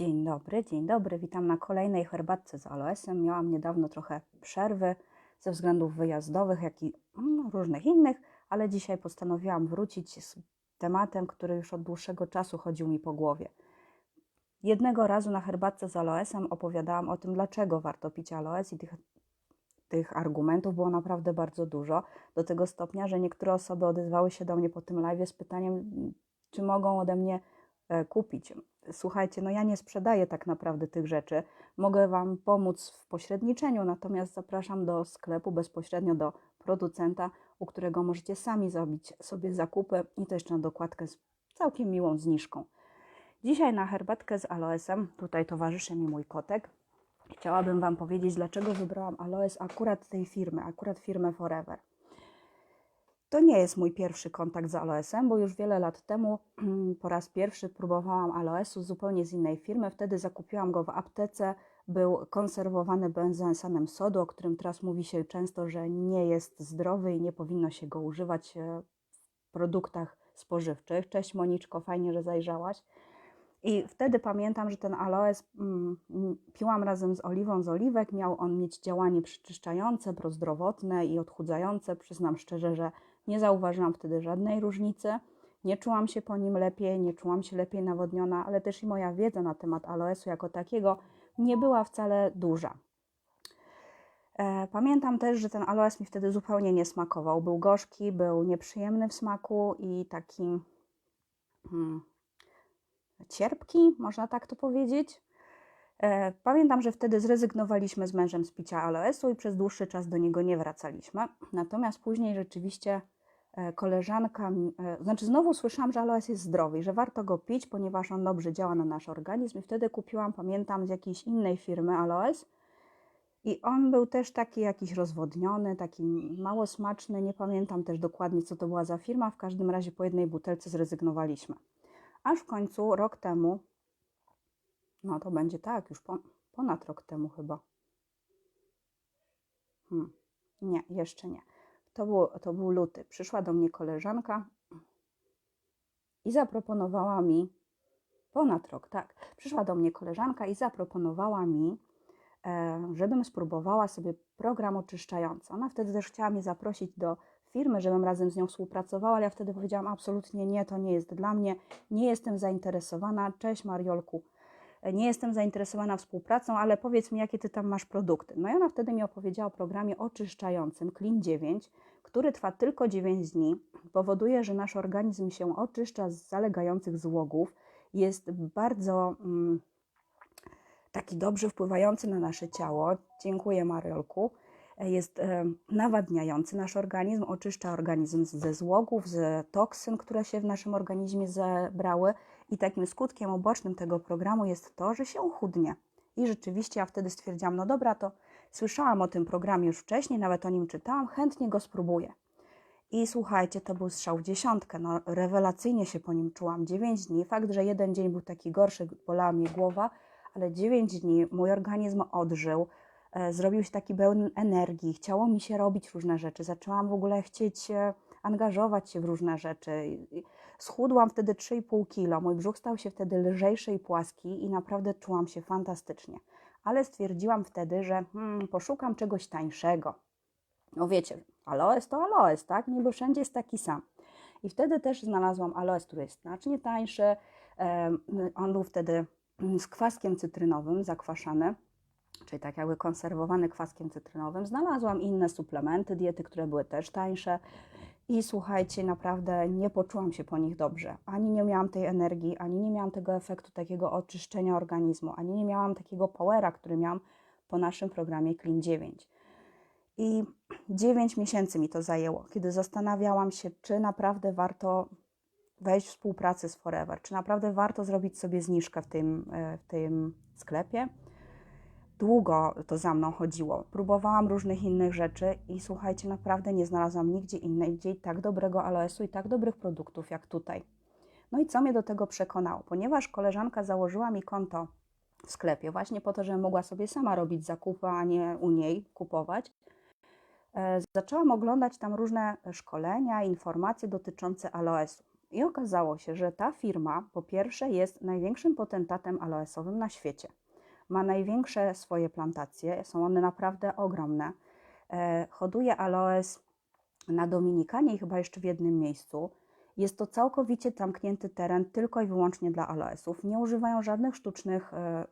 Dzień dobry, dzień dobry. Witam na kolejnej herbatce z aloesem. Miałam niedawno trochę przerwy ze względów wyjazdowych, jak i mm, różnych innych, ale dzisiaj postanowiłam wrócić z tematem, który już od dłuższego czasu chodził mi po głowie. Jednego razu na herbatce z aloesem opowiadałam o tym, dlaczego warto pić aloes i tych, tych argumentów było naprawdę bardzo dużo, do tego stopnia, że niektóre osoby odezwały się do mnie po tym live z pytaniem, czy mogą ode mnie e, kupić. Słuchajcie, no ja nie sprzedaję tak naprawdę tych rzeczy. Mogę Wam pomóc w pośredniczeniu, natomiast zapraszam do sklepu bezpośrednio do producenta, u którego możecie sami zrobić sobie zakupy i to jeszcze na dokładkę z całkiem miłą zniżką. Dzisiaj na herbatkę z aloesem, tutaj towarzyszy mi mój kotek. Chciałabym Wam powiedzieć, dlaczego wybrałam aloes akurat tej firmy, akurat firmę Forever. To nie jest mój pierwszy kontakt z aloesem, bo już wiele lat temu po raz pierwszy próbowałam aloesu zupełnie z innej firmy. Wtedy zakupiłam go w aptece. Był konserwowany benzoesanem sodu, o którym teraz mówi się często, że nie jest zdrowy i nie powinno się go używać e, w produktach spożywczych. Cześć Moniczko, fajnie, że zajrzałaś. I wtedy pamiętam, że ten aloes mm, piłam razem z oliwą z oliwek. Miał on mieć działanie przeczyszczające, prozdrowotne i odchudzające. Przyznam szczerze, że nie zauważyłam wtedy żadnej różnicy. Nie czułam się po nim lepiej, nie czułam się lepiej nawodniona, ale też i moja wiedza na temat aloesu jako takiego nie była wcale duża. E, pamiętam też, że ten aloes mi wtedy zupełnie nie smakował. Był gorzki, był nieprzyjemny w smaku i taki hmm, cierpki, można tak to powiedzieć. E, pamiętam, że wtedy zrezygnowaliśmy z mężem z picia aloesu i przez dłuższy czas do niego nie wracaliśmy. Natomiast później rzeczywiście koleżanka, e, znaczy znowu słyszałam, że aloes jest zdrowy i że warto go pić, ponieważ on dobrze działa na nasz organizm. I wtedy kupiłam, pamiętam, z jakiejś innej firmy aloes. I on był też taki jakiś rozwodniony, taki mało smaczny. Nie pamiętam też dokładnie, co to była za firma. W każdym razie po jednej butelce zrezygnowaliśmy. Aż w końcu rok temu no to będzie tak, już po, ponad rok temu chyba. Hmm. Nie, jeszcze nie. To, było, to był luty. Przyszła do mnie koleżanka i zaproponowała mi, ponad rok, tak. Przyszła do mnie koleżanka i zaproponowała mi, e, żebym spróbowała sobie program oczyszczający. Ona wtedy też chciała mnie zaprosić do firmy, żebym razem z nią współpracowała, ale ja wtedy powiedziałam absolutnie nie, to nie jest dla mnie, nie jestem zainteresowana. Cześć Mariolku, nie jestem zainteresowana współpracą, ale powiedz mi, jakie ty tam masz produkty. No i ona wtedy mi opowiedziała o programie oczyszczającym Clean 9, który trwa tylko 9 dni. Powoduje, że nasz organizm się oczyszcza z zalegających złogów. Jest bardzo mm, taki dobrze wpływający na nasze ciało. Dziękuję Mariolku jest e, nawadniający nasz organizm, oczyszcza organizm ze złogów, z toksyn, które się w naszym organizmie zebrały i takim skutkiem ubocznym tego programu jest to, że się chudnie. I rzeczywiście ja wtedy stwierdziłam, no dobra, to słyszałam o tym programie już wcześniej, nawet o nim czytałam, chętnie go spróbuję. I słuchajcie, to był strzał w dziesiątkę. No, rewelacyjnie się po nim czułam. 9 dni. Fakt, że jeden dzień był taki gorszy, bolała mnie głowa, ale 9 dni mój organizm odżył. E, zrobił się taki pełen energii, chciało mi się robić różne rzeczy, zaczęłam w ogóle chcieć angażować się w różne rzeczy. Schudłam wtedy 3,5 kilo, mój brzuch stał się wtedy lżejszy i płaski i naprawdę czułam się fantastycznie. Ale stwierdziłam wtedy, że hmm, poszukam czegoś tańszego. No wiecie, aloes to aloes, tak? Niby wszędzie jest taki sam. I wtedy też znalazłam aloes, który jest znacznie tańszy. On był wtedy z kwaskiem cytrynowym zakwaszany czyli tak jakby konserwowany kwaskiem cytrynowym. Znalazłam inne suplementy diety, które były też tańsze. I słuchajcie, naprawdę nie poczułam się po nich dobrze. Ani nie miałam tej energii, ani nie miałam tego efektu takiego oczyszczenia organizmu, ani nie miałam takiego powera, który miałam po naszym programie Clean 9. I 9 miesięcy mi to zajęło, kiedy zastanawiałam się, czy naprawdę warto wejść w współpracę z Forever, czy naprawdę warto zrobić sobie zniżkę w tym, e, w tym sklepie długo to za mną chodziło. Próbowałam różnych innych rzeczy i słuchajcie, naprawdę nie znalazłam nigdzie indziej tak dobrego aloesu i tak dobrych produktów jak tutaj. No i co mnie do tego przekonało? Ponieważ koleżanka założyła mi konto w sklepie właśnie po to, żebym mogła sobie sama robić zakupy, a nie u niej kupować, e, zaczęłam oglądać tam różne szkolenia, informacje dotyczące aloesu. I okazało się, że ta firma po pierwsze jest największym potentatem aloesowym na świecie. Ma największe swoje plantacje, są one naprawdę ogromne. E, hoduje aloes na Dominikanie i chyba jeszcze w jednym miejscu. Jest to całkowicie zamknięty teren tylko i wyłącznie dla aloesów. Nie używają żadnych sztucznych e,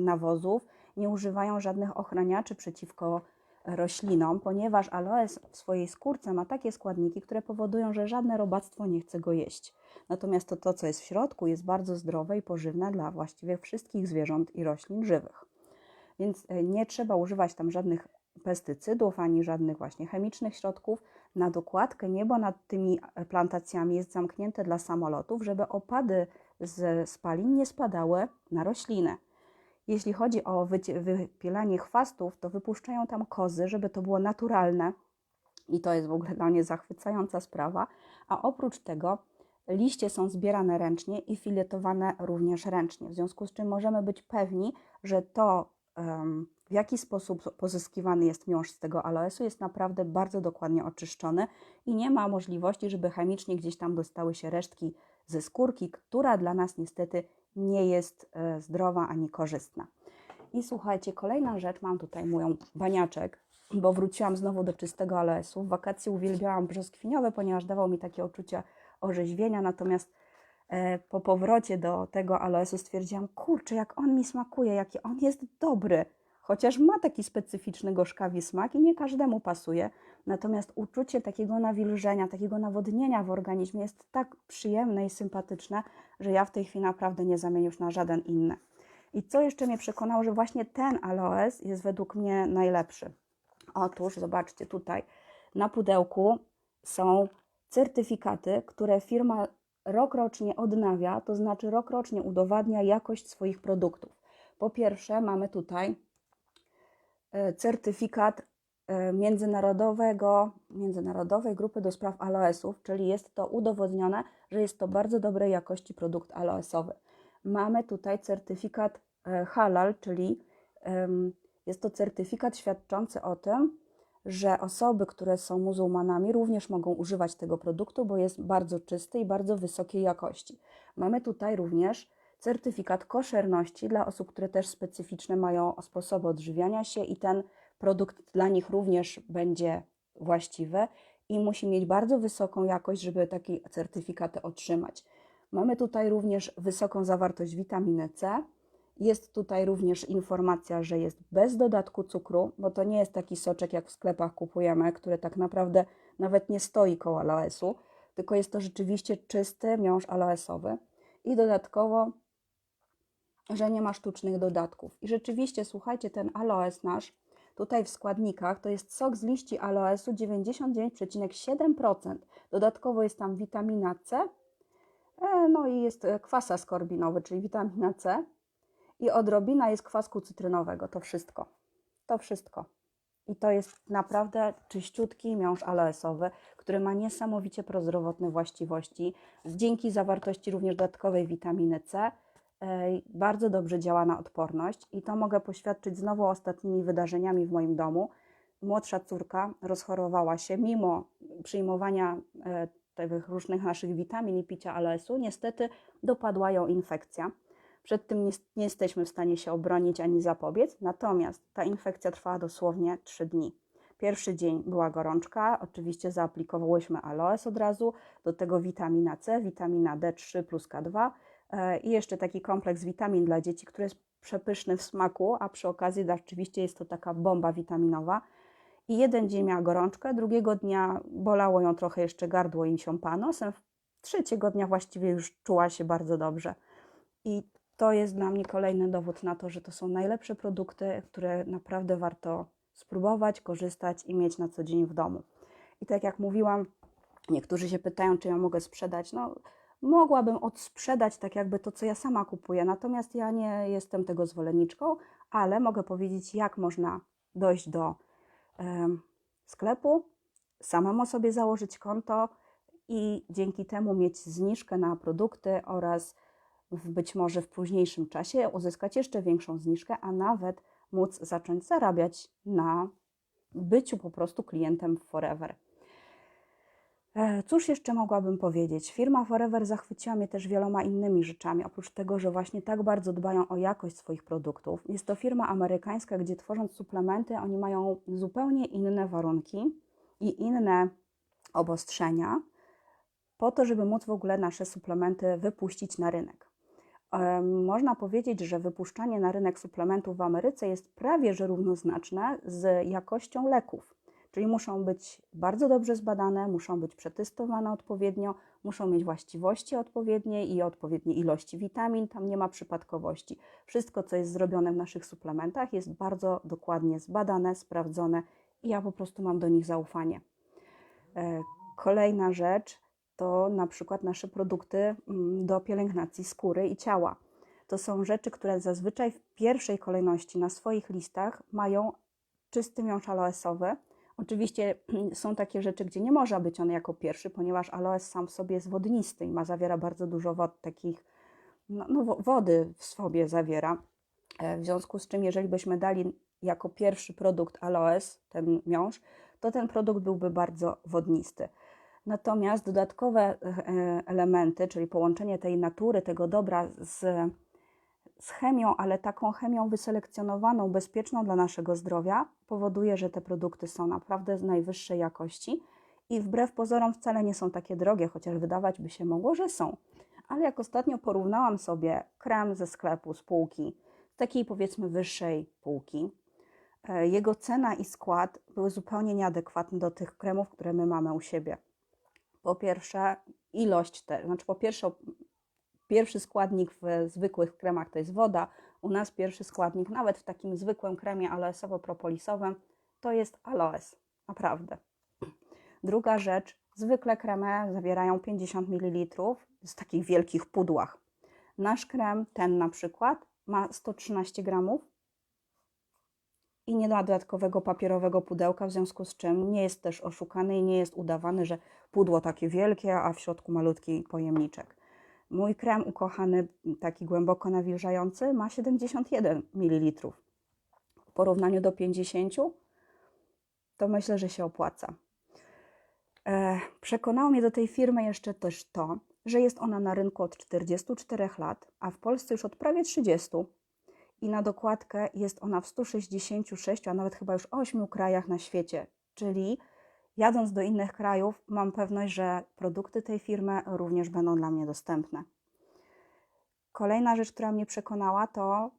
nawozów, nie używają żadnych ochraniaczy przeciwko roślinom, ponieważ aloes w swojej skórce ma takie składniki, które powodują, że żadne robactwo nie chce go jeść. Natomiast to, to co jest w środku, jest bardzo zdrowe i pożywne dla właściwie wszystkich zwierząt i roślin żywych. Więc e, nie trzeba używać tam żadnych pestycydów ani żadnych właśnie chemicznych środków. Na dokładkę niebo nad tymi e, plantacjami jest zamknięte dla samolotów, żeby opady z spalin nie spadały na rośliny. Jeśli chodzi o wypielanie chwastów, to wypuszczają tam kozy, żeby to było naturalne. I to jest w ogóle dla mnie zachwycająca sprawa. A oprócz tego liście są zbierane ręcznie i filetowane również ręcznie. W związku z czym możemy być pewni, że to, w jaki sposób pozyskiwany jest miąższ z tego aloesu, jest naprawdę bardzo dokładnie oczyszczony i nie ma możliwości, żeby chemicznie gdzieś tam dostały się resztki ze skórki, która dla nas niestety nie jest e, zdrowa ani korzystna. I słuchajcie, kolejna rzecz, mam tutaj mój baniaczek, bo wróciłam znowu do czystego aloesu. W wakacje uwielbiałam brzoskwiniowe, ponieważ dawał mi takie uczucie orzeźwienia, natomiast e, po powrocie do tego aloesu stwierdziłam, kurczę, jak on mi smakuje, jaki on jest dobry. Chociaż ma taki specyficzny gorzkawi smak i nie każdemu pasuje, natomiast uczucie takiego nawilżenia, takiego nawodnienia w organizmie jest tak przyjemne i sympatyczne, że ja w tej chwili naprawdę nie zamienię już na żaden inny. I co jeszcze mnie przekonało, że właśnie ten aloes jest według mnie najlepszy. Otóż, zobaczcie tutaj, na pudełku są certyfikaty, które firma rokrocznie odnawia, to znaczy rokrocznie udowadnia jakość swoich produktów. Po pierwsze, mamy tutaj e, certyfikat e, międzynarodowego, międzynarodowej grupy do spraw aloesów, czyli jest to udowodnione, że jest to bardzo dobrej jakości produkt aloesowy. Mamy tutaj certyfikat e, halal, czyli jest to certyfikat świadczący o tym, że osoby, które są muzułmanami, również mogą używać tego produktu, bo jest bardzo czysty i bardzo wysokiej jakości. Mamy tutaj również certyfikat koszerności dla osób, które też specyficzne mają sposoby odżywiania się i ten produkt dla nich również będzie właściwy i musi mieć bardzo wysoką jakość, żeby taki certyfikat otrzymać. Mamy tutaj również wysoką zawartość witaminy C. Jest tutaj również informacja, że jest bez dodatku cukru, bo to nie jest taki soczek, jak w sklepach kupujemy, który tak naprawdę nawet nie stoi koło aloesu, tylko jest to rzeczywiście czysty miąższ aloesowy. I dodatkowo, że nie ma sztucznych dodatków. I rzeczywiście, słuchajcie, ten aloes nasz Tutaj w składnikach to jest sok z liści aloesu 99,7%. Dodatkowo jest tam witamina C, e, no i jest kwas askorbinowy, czyli witamina C i odrobina jest kwasku cytrynowego. To wszystko. To wszystko. I to jest naprawdę czyściutki miąższ aloesowy, który ma niesamowicie prozdrowotne właściwości. Dzięki zawartości również dodatkowej witaminy C bardzo dobrze działa na odporność i to mogę poświadczyć znowu ostatnimi wydarzeniami w moim domu. Młodsza córka rozchorowała się mimo przyjmowania e, tych różnych naszych witamin i picia aloesu. Niestety dopadła ją infekcja. Przed tym nie, nie jesteśmy w stanie się obronić ani zapobiec, natomiast ta infekcja trwała dosłownie 3 dni. Pierwszy dzień była gorączka, oczywiście zaaplikowałyśmy aloes od razu, do tego witamina C, witamina D3 plus K2 E, i jeszcze taki kompleks witamin dla dzieci, który jest przepyszny w smaku, a przy okazji rzeczywiście jest to taka bomba witaminowa. I jeden dzień miała gorączkę, drugiego dnia bolało ją trochę jeszcze gardło i się panosem, trzeciego dnia właściwie już czuła się bardzo dobrze. I to jest dla mnie kolejny dowód na to, że to są najlepsze produkty, które naprawdę warto spróbować, korzystać i mieć na co dzień w domu. I tak jak mówiłam, niektórzy się pytają, czy ja mogę sprzedać. No, mogłabym odsprzedać tak jakby to, co ja sama kupuję, natomiast ja nie jestem tego zwolenniczką, ale mogę powiedzieć, jak można dojść do y, sklepu, samemu sobie założyć konto i dzięki temu mieć zniżkę na produkty oraz być może w późniejszym czasie uzyskać jeszcze większą zniżkę, a nawet móc zacząć zarabiać na byciu po prostu klientem forever. E, Cóż jeszcze mogłabym powiedzieć? Firma Forever zachwyciła mnie też wieloma innymi rzeczami. Oprócz tego, że właśnie tak bardzo dbają o jakość swoich produktów. Jest to firma amerykańska, gdzie tworząc suplementy, oni mają zupełnie inne warunki i inne obostrzenia po to, żeby móc w ogóle nasze suplementy wypuścić na rynek. Można powiedzieć, że wypuszczanie na rynek suplementów w Ameryce jest prawie że równoznaczne z jakością leków. Czyli muszą być bardzo dobrze zbadane, muszą być przetestowane odpowiednio, muszą mieć właściwości odpowiednie i odpowiednie ilości witamin, tam nie ma przypadkowości. Wszystko, co jest zrobione w naszych suplementach, jest bardzo dokładnie zbadane, sprawdzone i ja po prostu mam do nich zaufanie. E, Kolejna rzecz to na przykład nasze produkty mm, do pielęgnacji skóry i ciała. To są rzeczy, które zazwyczaj w pierwszej kolejności na swoich listach mają czysty miąższ aloesowy. Oczywiście są takie rzeczy, gdzie nie może być on jako pierwszy, ponieważ aloes sam w sobie jest wodnisty i ma zawiera bardzo dużo wod, takich no, no, wo- wody w sobie zawiera. E, W związku z czym, jeżeli byśmy dali jako pierwszy produkt aloes, ten miąższ, to ten produkt byłby bardzo wodnisty. Natomiast dodatkowe e, elementy, czyli połączenie tej natury, tego dobra z, z chemią, ale taką chemią wyselekcjonowaną, bezpieczną dla naszego zdrowia, powoduje, że te produkty są naprawdę z najwyższej jakości i wbrew pozorom wcale nie są takie drogie, chociaż wydawać by się mogło, że są. Ale jak ostatnio porównałam sobie krem ze sklepu, z półki, z takiej powiedzmy wyższej półki, e, jego cena i skład były zupełnie nieadekwatne do tych kremów, które my mamy u siebie. Po pierwsze, ilość te, znaczy po pierwsze, pierwszy składnik w zwykłych kremach to jest woda. U nas pierwszy składnik, nawet w takim zwykłym kremie aloesowo-propolisowym, to jest aloes. Naprawdę. Druga rzecz, zwykle kremy zawierają 50 ml w takich wielkich pudłach. Nasz krem, ten na przykład, ma 113 gramów i nie ma dodatkowego papierowego pudełka, w związku z czym nie jest też oszukany i nie jest udawany, że pudło takie wielkie, a w środku malutki pojemniczek. Mój krem ukochany, taki głęboko nawilżający, ma 71 ml. W porównaniu do 50 to myślę, że się opłaca. E, przekonało mnie do tej firmy jeszcze też to, że jest ona na rynku od 44 lat, a w Polsce już od prawie 30 i na dokładkę jest ona w 166, a nawet chyba już 8 krajach na świecie. Czyli jadąc do innych krajów, mam pewność, że produkty tej firmy również będą dla mnie dostępne. Kolejna rzecz, która mnie przekonała, to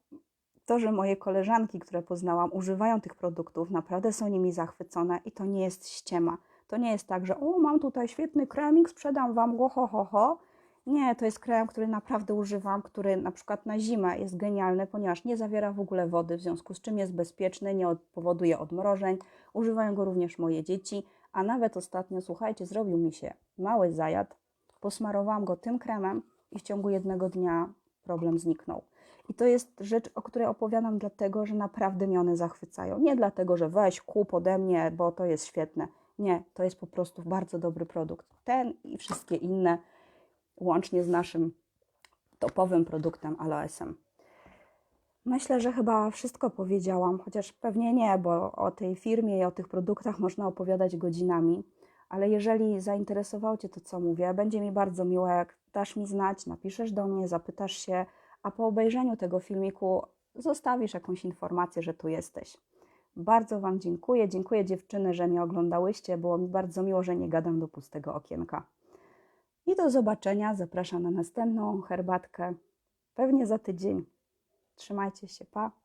to, że moje koleżanki, które poznałam, używają tych produktów, naprawdę są nimi zachwycone i to nie jest ściema. To nie jest tak, że o, mam tutaj świetny kremik, sprzedam wam go, ho, ho, ho. Nie, to jest krem, który naprawdę używam, który na przykład na zimę jest genialny, ponieważ nie zawiera w ogóle wody, w związku z czym jest bezpieczny, nie od, powoduje odmrożeń. Używają go również moje dzieci, a nawet ostatnio, słuchajcie, zrobił mi się mały zajad. Posmarowałam go tym kremem i w ciągu jednego dnia problem zniknął. I to jest rzecz, o której opowiadam dlatego, że naprawdę mnie one zachwycają. Nie dlatego, że weź, kup ode mnie, bo to jest świetne. Nie, to jest po prostu bardzo dobry produkt. Ten i wszystkie inne, łącznie z naszym topowym produktem aloesem. Myślę, że chyba wszystko powiedziałam, chociaż pewnie nie, bo o tej firmie i o tych produktach można opowiadać godzinami. Ale jeżeli zainteresowało Cię to, co mówię, będzie mi bardzo miło, jak dasz mi znać, napiszesz do mnie, zapytasz się, a po obejrzeniu tego filmiku zostawisz jakąś informację, że tu jesteś. Bardzo Wam dziękuję. Dziękuję dziewczyny, że mnie oglądałyście. Było mi bardzo miło, że nie gadam do pustego okienka. I do zobaczenia. Zapraszam na następną herbatkę. Pewnie za tydzień. Trzymajcie się. Pa.